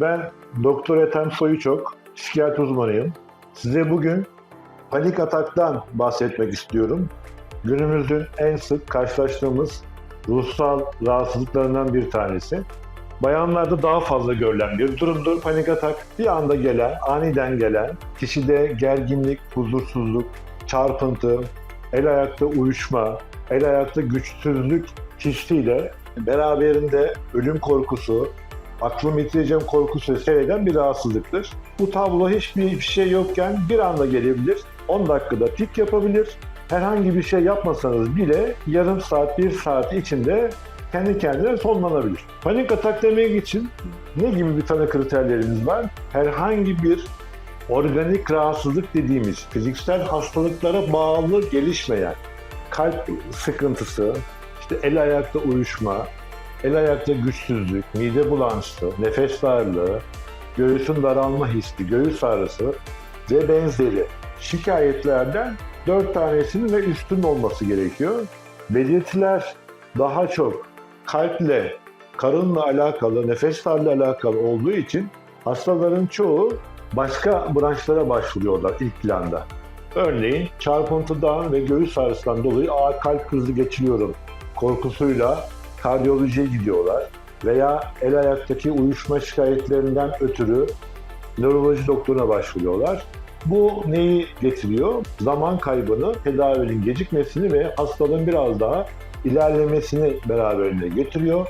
Ben Doktor Ethem Soyuçok, psikiyatri uzmanıyım. Size bugün panik ataktan bahsetmek istiyorum. Günümüzün en sık karşılaştığımız ruhsal rahatsızlıklarından bir tanesi. Bayanlarda daha fazla görülen bir durumdur panik atak. Bir anda gelen, aniden gelen, kişide gerginlik, huzursuzluk, çarpıntı, el ayakta uyuşma, el ayakta güçsüzlük hissiyle beraberinde ölüm korkusu, aklımı yitireceğim korkusu seyreden bir rahatsızlıktır. Bu tablo hiçbir şey yokken bir anda gelebilir. 10 dakikada pik yapabilir. Herhangi bir şey yapmasanız bile yarım saat, bir saat içinde kendi kendine sonlanabilir. Panik atak demek için ne gibi bir tanı kriterlerimiz var? Herhangi bir organik rahatsızlık dediğimiz fiziksel hastalıklara bağlı gelişmeyen kalp sıkıntısı, işte el ayakta uyuşma, el ayakta güçsüzlük, mide bulantısı, nefes darlığı, göğsün daralma hissi, göğüs ağrısı ve benzeri şikayetlerden 4 tanesinin ve üstün olması gerekiyor. Belirtiler daha çok kalple, karınla alakalı, nefes darlığı alakalı olduğu için hastaların çoğu başka branşlara başvuruyorlar ilk planda. Örneğin çarpıntıdan ve göğüs ağrısından dolayı ağır kalp krizi geçiriyorum korkusuyla kardiyolojiye gidiyorlar veya el ayaktaki uyuşma şikayetlerinden ötürü nöroloji doktoruna başvuruyorlar. Bu neyi getiriyor? Zaman kaybını, tedavinin gecikmesini ve hastalığın biraz daha ilerlemesini beraberinde getiriyor.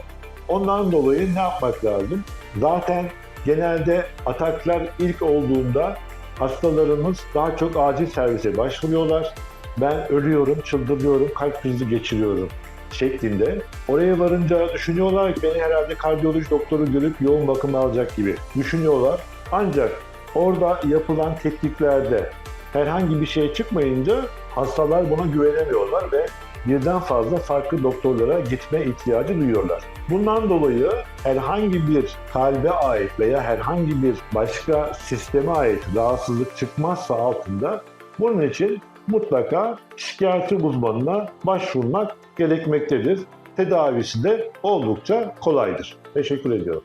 Ondan dolayı ne yapmak lazım? Zaten genelde ataklar ilk olduğunda hastalarımız daha çok acil servise başvuruyorlar. Ben ölüyorum, çıldırıyorum, kalp krizi geçiriyorum şeklinde. Oraya varınca düşünüyorlar ki beni herhalde kardiyoloji doktoru görüp yoğun bakım alacak gibi düşünüyorlar. Ancak orada yapılan tekniklerde herhangi bir şey çıkmayınca hastalar buna güvenemiyorlar ve birden fazla farklı doktorlara gitme ihtiyacı duyuyorlar. Bundan dolayı herhangi bir kalbe ait veya herhangi bir başka sisteme ait rahatsızlık çıkmazsa altında bunun için mutlaka şikayetçi uzmanına başvurmak gerekmektedir. Tedavisi de oldukça kolaydır. Teşekkür ediyorum.